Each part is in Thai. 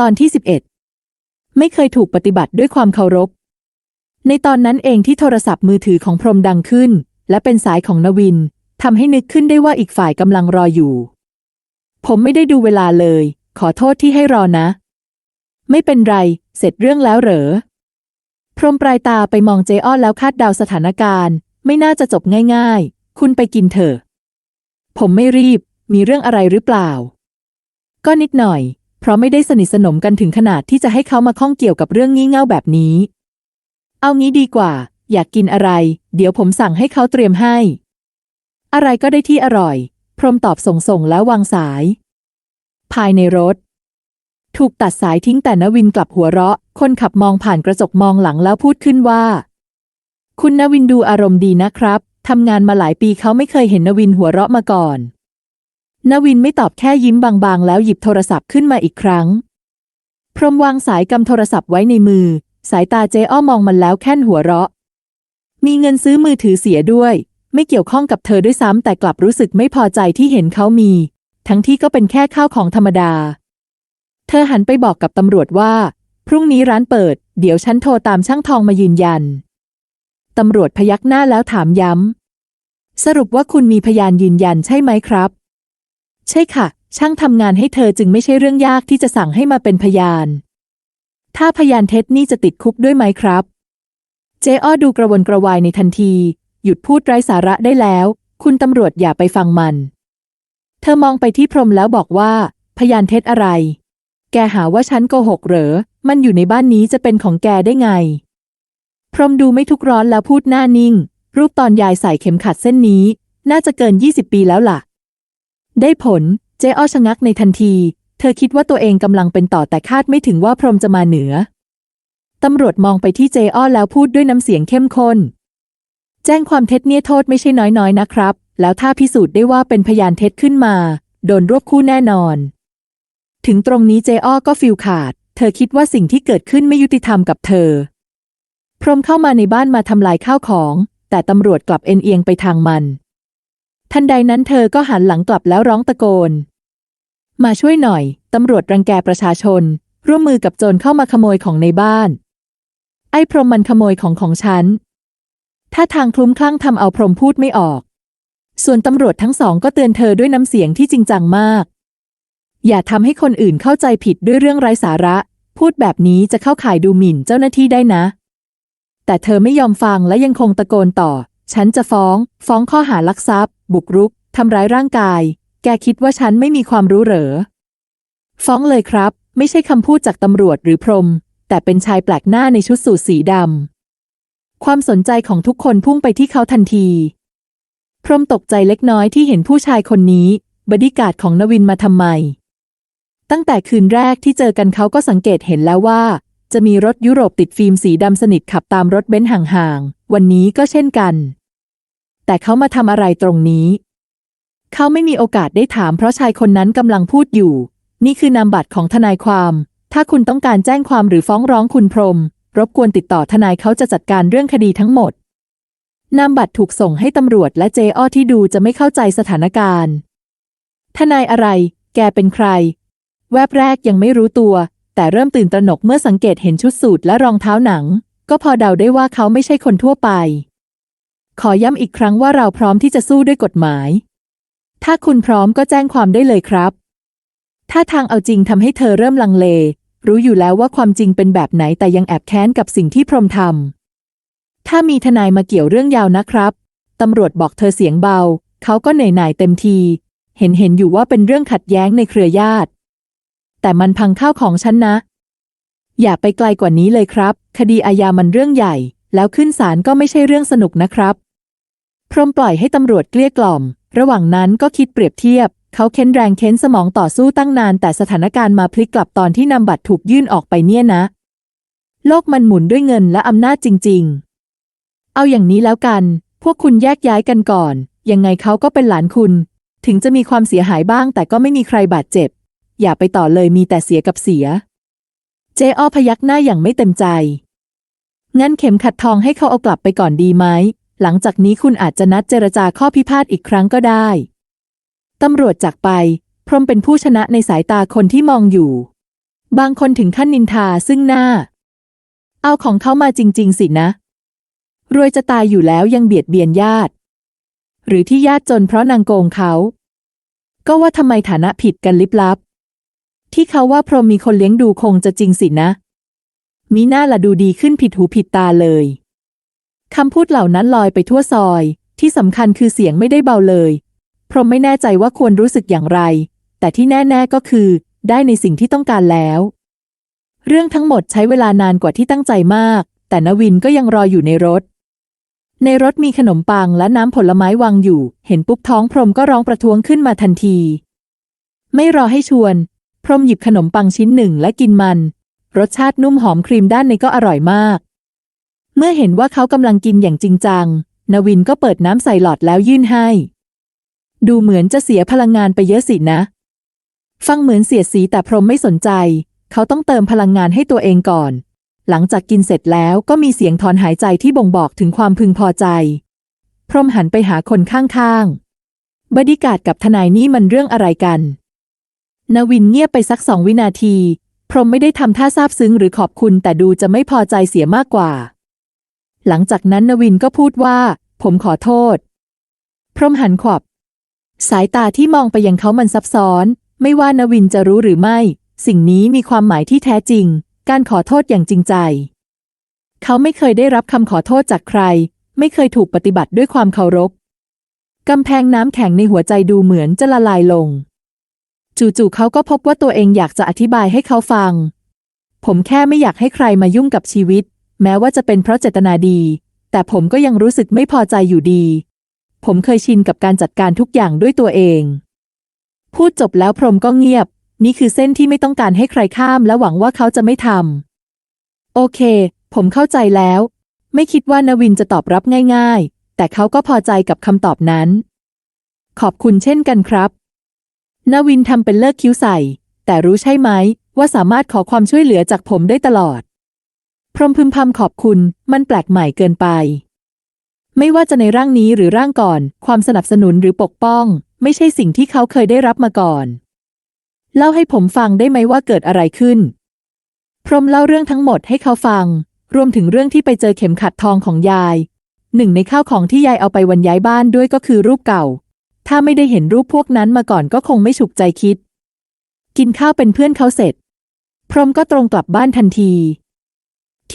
ตอนที่ 11 ไม่เคยถูกปฏิบัติด้วยความเคารพ ในตอนนั้นเองที่โทรศัพท์มือถือของพรมดังขึ้น และเป็นสายของนวินทำให้นึกขึ้นได้ว่าอีกฝ่ายกำลังรออยู่ ผมไม่ได้ดูเวลาเลย ขอโทษที่ให้รอนะ ไม่เป็นไร เสร็จเรื่องแล้วเหรอ พรมปลายตาไปมองเจอ้อนแล้วคาดเดาสถานการณ์ ไม่น่าจะจบง่าย ๆ คุณไปกินเถอะ ผมไม่รีบ มีเรื่องอะไรหรือเปล่า ก็นิดหน่อย เพราะไม่ได้สนิทสนมกันถึงขนาดที่จะให้เขามาข้องเกี่ยวกับเรื่องงี่เง่าแบบนี้ เอางี้ดีกว่า อยากกินอะไร เดี๋ยวผมสั่งให้เขาเตรียมให้ อะไรก็ได้ที่อร่อย พรมตอบส่งส่งแล้ววางสาย ภายในรถ ถูกตัดสายทิ้งแต่นวินกลับหัวเราะ คนขับมองผ่านกระจกมองหลังแล้วพูดขึ้นว่า คุณนวินดูอารมณ์ดีนะครับทำงานมาหลายปีเขาไม่เคยเห็นนวินหัวเราะมาก่อน นวินไม่ตอบแค่ยิ้มบางๆ แล้วหยิบโทรศัพท์ขึ้นมาอีกครั้ง พรมวางสายกำโทรศัพท์ไว้ในมือ สายตาเจ๊อ้อมองมันแล้วแค่นหัวเราะ มีเงินซื้อมือถือเสียด้วย ไม่เกี่ยวข้องกับเธอด้วยซ้ำแต่กลับรู้สึกไม่พอใจที่เห็นเขามี ทั้งที่ก็เป็นแค่ข้าวของธรรมดา เธอหันไปบอกกับตำรวจว่า พรุ่งนี้ร้านเปิด เดี๋ยวฉันโทรตามช่างทองมายืนยันตำรวจพยักหน้าแล้วถามย้ำสรุปว่าคุณมีพยานยืนยันใช่ไหมครับ ใช่ค่ะ ช่างทำงานให้เธอจึงไม่ใช่เรื่องยากที่จะสั่งให้มาเป็นพยาน ถ้าพยานเท็จนี่จะติดคุกด้วยไหมครับ เจอ้อดูกระวนกระวายในทันที หยุดพูดไร้สาระได้แล้ว คุณตำรวจอย่าไปฟังมัน เธอมองไปที่พรมแล้วบอกว่า พยานเท็จอะไร แกหาว่าฉันโกหกเหรอ มันอยู่ในบ้านนี้จะเป็นของแกได้ไง พรมดูไม่ทุกร้อนแล้วพูดหน้านิ่ง รูปตอนยายใส่เข็มขัดเส้นนี้ น่าจะเกิน20ปีแล้วล่ะ ได้ผล เจอ้อชะงักในทันที เธอคิดว่าตัวเองกำลังเป็นต่อแต่คาดไม่ถึงว่าพรมจะมาเหนือ ตำรวจมองไปที่เจอ้อแล้วพูดด้วยน้ำเสียงเข้มข้น แจ้งความเท็จเนี่ยโทษไม่ใช่น้อยๆนะครับ แล้วถ้าพิสูจน์ได้ว่าเป็นพยานเท็จขึ้นมา โดนรวบคู่แน่นอน ถึงตรงนี้เจอ้อก็ฟิลขาด เธอคิดว่าสิ่งที่เกิดขึ้นไม่ยุติธรรมกับเธอ พรมเข้ามาในบ้านมาทำลายข้าวของ แต่ตำรวจกลับเอ็นเอียงไปทางมัน ทันใดนั้นเธอก็หันหลังกลับแล้วร้องตะโกน มาช่วยหน่อย ตำรวจรังแกประชาชน ร่วมมือกับโจรเข้ามาขโมยของในบ้าน ไอ้พรหมมันขโมยของของฉันถ้าทางคลุ้มคลั่งทำเอาพรหมพูดไม่ออก ส่วนตำรวจทั้งสองก็เตือนเธอด้วยน้ำเสียงที่จริงจังมาก อย่าทำให้คนอื่นเข้าใจผิดด้วยเรื่องไร้สาระ พูดแบบนี้จะเข้าข่ายดูหมิ่นเจ้าหน้าที่ได้นะ แต่เธอไม่ยอมฟังและยังคงตะโกนต่อ ฉันจะฟ้อง ฟ้องข้อหาลักทรัพย์ บุกรุก ทำร้ายร่างกาย แกคิดว่าฉันไม่มีความรู้เหรอ ฟ้องเลยครับ ไม่ใช่คำพูดจากตำรวจหรือพรม แต่เป็นชายแปลกหน้าในชุดสูทสีดำ ความสนใจของทุกคนพุ่งไปที่เขาทันที พรมตกใจเล็กน้อยที่เห็นผู้ชายคนนี้ บดีการ์ดของนวินมาทำไม ตั้งแต่คืนแรกที่เจอกันเขาก็สังเกตเห็นแล้วว่า จะมีรถยุโรปติดฟิล์มสีดำสนิทขับตามรถเบนซ์ห่างๆ วันนี้ก็เช่นกัน แต่เขามาทำอะไรตรงนี้ เขาไม่มีโอกาสได้ถามเพราะชายคนนั้นกำลังพูดอยู่ นี่คือนามบัตรของทนายความ ถ้าคุณต้องการแจ้งความหรือฟ้องร้องคุณพรม รบกวนติดต่อทนายเขาจะจัดการเรื่องคดีทั้งหมด นามบัตรถูกส่งให้ตำรวจและเจอ้อที่ดูจะไม่เข้าใจสถานการณ์ ทนายอะไร แกเป็นใคร แวบแรกยังไม่รู้ตัว แต่เริ่มตื่นตระหนกเมื่อสังเกตเห็นชุดสูทและรองเท้าหนัง ก็พอเดาได้ว่าเขาไม่ใช่คนทั่วไป ขอย้ำอีกครั้งว่าเราพร้อมที่จะสู้ด้วยกฎหมาย ถ้าคุณพร้อมก็แจ้งความได้เลยครับ ถ้าทางเอาจริงทำให้เธอเริ่มลังเล รู้อยู่แล้วว่าความจริงเป็นแบบไหนแต่ยังแอบแค้นกับสิ่งที่พรมทำถ้ามีทนายมาเกี่ยวเรื่องยาวนะครับตำรวจบอกเธอเสียงเบา เขาก็เหนื่อยหน่ายเต็มที เห็นเห็นอยู่ว่าเป็นเรื่องขัดแย้งในเครือญาติ แต่มันพังข้าวของฉันนะ อย่าไปไกลกว่านี้เลยครับ คดีอาญามันเรื่องใหญ่ แล้วขึ้นศาลก็ไม่ใช่เรื่องสนุกนะครับ พรมปล่อยให้ตำรวจเกลี้ยกล่อม ระหว่างนั้นก็คิดเปรียบเทียบ เขาเค้นแรงเค้นสมองต่อสู้ตั้งนาน แต่สถานการณ์มาพลิกกลับตอนที่นำบัตรถูกยื่นออกไปเนี่ยนะ โลกมันหมุนด้วยเงินและอำนาจจริง ๆ เอาอย่างนี้แล้วกัน พวกคุณแยกย้ายกันก่อน ยังไงเขาก็เป็นหลานคุณ ถึงจะมีความเสียหายบ้าง แต่ก็ไม่มีใครบาดเจ็บ อย่าไปต่อเลยมีแต่เสียกับเสีย เจอ้อพยักหน้าอย่างไม่เต็มใจงั้นเข็มขัดทองให้เขาเอากลับไปก่อนดีไหม หลังจากนี้คุณอาจจะนัดเจรจาข้อพิพาทอีกครั้งก็ได้ ตำรวจจากไป พรมเป็นผู้ชนะในสายตาคนที่มองอยู่ บางคนถึงขั้นนินทาซึ่งหน้า เอาของเขามาจริง ๆ สินะ รวยจะตายอยู่แล้วยังเบียดเบียนญาติ หรือที่ญาติจนเพราะนางโกงเขา ก็ว่าทำไมฐานะผิดกันลิบลับ ที่เขาว่าพรมมีคนเลี้ยงดูคงจะจริงสินะ มีหน้าละดูดีขึ้นผิดหูผิดตาเลย คำพูดเหล่านั้นลอยไปทั่วซอย ที่สำคัญคือเสียงไม่ได้เบาเลย พรหมไม่แน่ใจว่าควรรู้สึกอย่างไร แต่ที่แน่ ๆก็คือ ได้ในสิ่งที่ต้องการแล้ว เรื่องทั้งหมดใช้เวลานานกว่าที่ตั้งใจมาก แต่นวินก็ยังรออยู่ในรถ ในรถมีขนมปังและน้ำผลไม้วางอยู่ เห็นปุ๊บท้องพรหมก็ร้องประท้วงขึ้นมาทันที ไม่รอให้ชวน พรหมหยิบขนมปังชิ้นหนึ่งและกินมัน รสชาตินุ่มหอมครีมด้านในก็อร่อยมาก เมื่อเห็นว่าเขากำลังกินอย่างจริงจัง นวินก็เปิดน้ำใส่หลอดแล้วยื่นให้ ดูเหมือนจะเสียพลังงานไปเยอะสินะ ฟังเหมือนเสียดสีแต่พรหมไม่สนใจ เขาต้องเติมพลังงานให้ตัวเองก่อน หลังจากกินเสร็จแล้วก็มีเสียงถอนหายใจที่บ่งบอกถึงความพึงพอใจ พรหมหันไปหาคนข้างๆ บดิกาดกับทนายนี่มันเรื่องอะไรกัน นวินเงียบไปสักสองวินาที พรหมไม่ได้ทำท่าซาบซึ้งหรือขอบคุณแต่ดูจะไม่พอใจเสียมากกว่า หลังจากนั้นนวินก็พูดว่า ผมขอโทษ พรมหันขวับ สายตาที่มองไปยังเขามันซับซ้อน ไม่ว่านวินจะรู้หรือไม่ สิ่งนี้มีความหมายที่แท้จริง การขอโทษอย่างจริงใจ เขาไม่เคยได้รับคำขอโทษจากใคร ไม่เคยถูกปฏิบัติด้วยความเคารพกำแพงน้ำแข็งในหัวใจดูเหมือนจะละลายลง จู่ๆเขาก็พบว่าตัวเองอยากจะอธิบายให้เขาฟัง ผมแค่ไม่อยากให้ใครมายุ่งกับชีวิต แม้ว่าจะเป็นเพราะเจตนาดี แต่ผมก็ยังรู้สึกไม่พอใจอยู่ดี ผมเคยชินกับการจัดการทุกอย่างด้วยตัวเอง พูดจบแล้วพรหมก็เงียบ นี่คือเส้นที่ไม่ต้องการให้ใครข้ามและหวังว่าเขาจะไม่ทำโอเค ผมเข้าใจแล้ว ไม่คิดว่านวินจะตอบรับง่าย ๆ แต่เขาก็พอใจกับคำตอบนั้น ขอบคุณเช่นกันครับ นวินทำเป็นเลิกคิ้วใส่ แต่รู้ใช่ไหมว่าสามารถขอความช่วยเหลือจากผมได้ตลอด พรมพึมพำขอบคุณ มันแปลกใหม่เกินไป ไม่ว่าจะในร่างนี้หรือร่างก่อน ความสนับสนุนหรือปกป้อง ไม่ใช่สิ่งที่เขาเคยได้รับมาก่อน เล่าให้ผมฟังได้ไหมว่าเกิดอะไรขึ้น พรมเล่าเรื่องทั้งหมดให้เขาฟัง รวมถึงเรื่องที่ไปเจอเข็มขัดทองของยาย หนึ่งในข้าวของที่ยายเอาไปวันย้ายบ้านด้วยก็คือรูปเก่า ถ้าไม่ได้เห็นรูปพวกนั้นมาก่อนก็คงไม่ฉุกใจคิด กินข้าวเป็นเพื่อนเขาเสร็จ พรมก็ตรงกลับบ้านทันที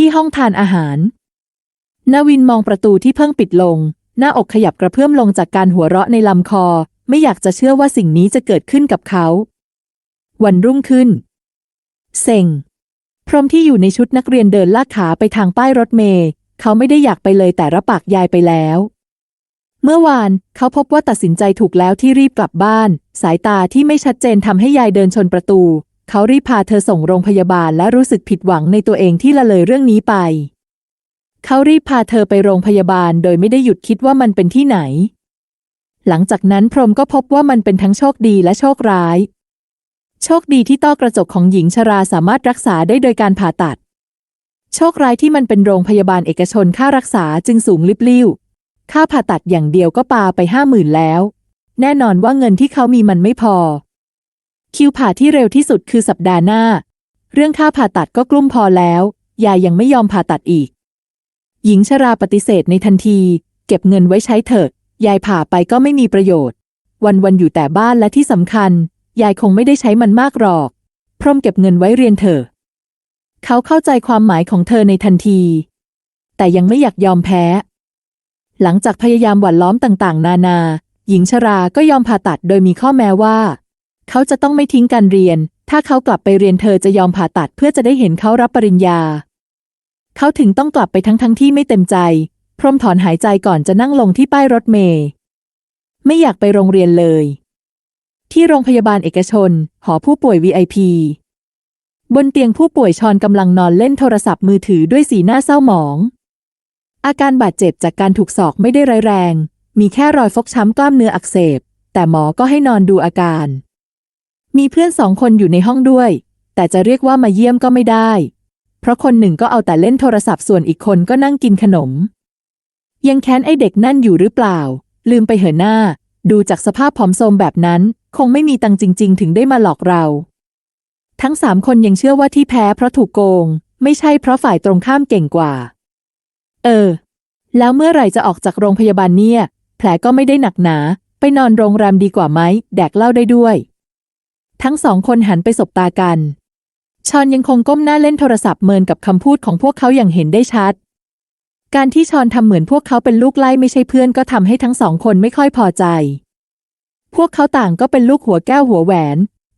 ที่ห้องทานอาหารนาวินมองประตูที่เพิ่งปิดลง หน้าอกขยับกระเพื่อมลงจากการหัวเราะในลำคอ ไม่อยากจะเชื่อว่าสิ่งนี้จะเกิดขึ้นกับเขา วันรุ่งขึ้น เซ็ง พรมที่อยู่ในชุดนักเรียนเดินลากขาไปทางป้ายรถเมล์เขาไม่ได้อยากไปเลยแต่รับปากยายไปแล้ว เมื่อวานเขาพบว่าตัดสินใจถูกแล้วที่รีบกลับบ้าน สายตาที่ไม่ชัดเจนทำให้ยายเดินชนประตู เขารีบพาเธอส่งโรงพยาบาลและรู้สึกผิดหวังในตัวเองที่ละเลยเรื่องนี้ไป เขารีบพาเธอไปโรงพยาบาลโดยไม่ได้หยุดคิดว่ามันเป็นที่ไหน หลังจากนั้นพรมก็พบว่ามันเป็นทั้งโชคดีและโชคร้าย โชคดีที่ต้อกระจกของหญิงชราสามารถรักษาได้โดยการผ่าตัด โชคร้ายที่มันเป็นโรงพยาบาลเอกชนค่ารักษาจึงสูงลิบลิ่วค่าผ่าตัดอย่างเดียวก็ปาไปห้าหมื่นแล้ว แน่นอนว่าเงินที่เขามีมันไม่พอ คิวผ่าที่เร็วที่สุดคือสัปดาห์หน้า เรื่องค่าผ่าตัดก็กลุ้มพอแล้ว ยายยังไม่ยอมผ่าตัดอีก หญิงชราปฏิเสธในทันที เก็บเงินไว้ใช้เถิดยายผ่าไปก็ไม่มีประโยชน์ วันๆอยู่แต่บ้านและที่สำคัญ ยายคงไม่ได้ใช้มันมากหรอก พรหมเก็บเงินไว้เรียนเถอะ เขาเข้าใจความหมายของเธอในทันที แต่ยังไม่อยากยอมแพ้ หลังจากพยายามหว่นล้อมต่างๆ นานา หญิงชราก็ยอมผ่าตัดโดยมีข้อแม้ว่า เขาจะต้องไม่ทิ้งการเรียน ถ้าเขากลับไปเรียนเธอจะยอมผ่าตัดเพื่อจะได้เห็นเขารับปริญญา เขาถึงต้องกลับไปทั้งทั้งที่ไม่เต็มใจ พรมถอนหายใจก่อนจะนั่งลงที่ป้ายรถเมล์ไม่อยากไปโรงเรียนเลย ที่โรงพยาบาลเอกชน หอผู้ป่วย VIP บนเตียงผู้ป่วยชอนกำลังนอนเล่นโทรศัพท์มือถือด้วยสีหน้าเศร้าหมอง อาการบาดเจ็บจากการถูกศอกไม่ได้ร้ายแรง มีแค่รอยฟกช้ำกล้ามเนื้ออักเสบ แต่หมอก็ให้นอนดูอาการ มีเพื่อนสองคนอยู่ในห้องด้วย แต่จะเรียกว่ามาเยี่ยมก็ไม่ได้ เพราะคนหนึ่งก็เอาแต่เล่นโทรศัพท์ส่วนอีกคนก็นั่งกินขนม ยังแค้นไอเด็กนั่นอยู่หรือเปล่า ลืมไปเหอะหน้า ดูจากสภาพผอมโทรมแบบนั้น คงไม่มีตังจริง ๆ ถึงได้มาหลอกเรา ทั้งสามคนยังเชื่อว่าที่แพ้เพราะถูกโกง ไม่ใช่เพราะฝ่ายตรงข้ามเก่งกว่า เออ แล้วเมื่อไหร่จะออกจากโรงพยาบาลเนี่ย แผลก็ไม่ได้หนักหนา ไปนอนโรงแรมดีกว่าไหมแดกเหล้าได้ด้วย ทั้งสองคนหันไปสบตากัน ชอนยังคงก้มหน้าเล่นโทรศัพท์เมินกับคำพูดของพวกเขาอย่างเห็นได้ชัด การที่ชอนทำเหมือนพวกเขาเป็นลูกไล่ไม่ใช่เพื่อนก็ทำให้ทั้งสองคนไม่ค่อยพอใจ พวกเขาต่างก็เป็นลูกหัวแก้วหัวแหวน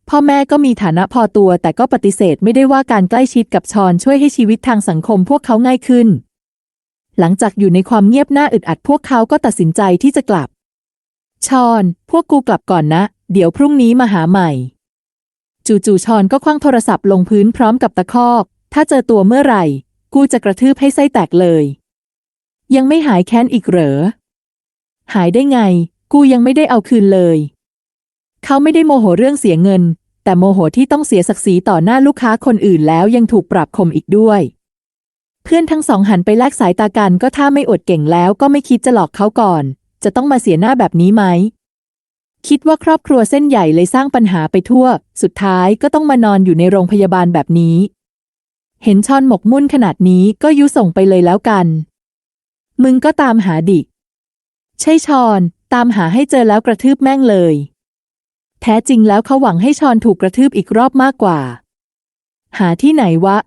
พ่อแม่ก็มีฐานะพอตัวแต่ก็ปฏิเสธไม่ได้ว่าการใกล้ชิดกับชอนช่วยให้ชีวิตทางสังคมพวกเขาง่ายขึ้น หลังจากอยู่ในความเงียบหน้าอึดอัดพวกเขาก็ตัดสินใจที่จะกลับ ชอน พวกกูกลับก่อนนะ เดี๋ยวพรุ่งนี้มาหาใหม่ จู่ๆชอนก็คว้างโทรศัพท์ลงพื้นพร้อมกับตะคอก ถ้าเจอตัวเมื่อไหร่ กูจะกระทืบให้ไส้แตกเลย ยังไม่หายแค้นอีกเหรอ หายได้ไง กูยังไม่ได้เอาคืนเลย เขาไม่ได้โมโหเรื่องเสียเงิน แต่โมโหที่ต้องเสียศักดิ์ศรีต่อหน้าลูกค้าคนอื่นแล้วยังถูกปรับคมอีกด้วย เพื่อนทั้งสองหันไปแลกสายตากันก็ถ้าไม่อดเก่งแล้วก็ไม่คิดจะหลอกเขาก่อน จะต้องมาเสียหน้าแบบนี้ไหม คิดว่าครอบครัวเส้นใหญ่เลยสร้างปัญหาไปทั่ว สุดท้ายก็ต้องมานอนอยู่ในโรงพยาบาลแบบนี้ เห็นชอนหมกมุ่นขนาดนี้ก็ยุส่งไปเลยแล้วกัน มึงก็ตามหาดิ ใช่ชอน ตามหาให้เจอแล้วกระทืบแม่งเลย แท้จริงแล้วเขาหวังให้ชอนถูกกระทืบอีกรอบมากกว่า หาที่ไหนวะ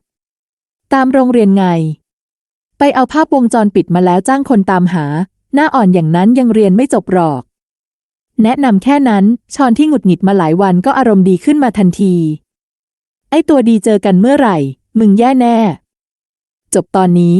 ตามโรงเรียนไง ไปเอาภาพวงจรปิดมาแล้วจ้างคนตามหา หน้าอ่อนอย่างนั้นยังเรียนไม่จบหรอก แนะนำแค่นั้น ชอนที่หงุดหงิดมาหลายวันก็อารมณ์ดีขึ้นมาทันที ไอ้ตัวดีเจอกันเมื่อไหร่ มึงแย่แน่ จบตอนนี้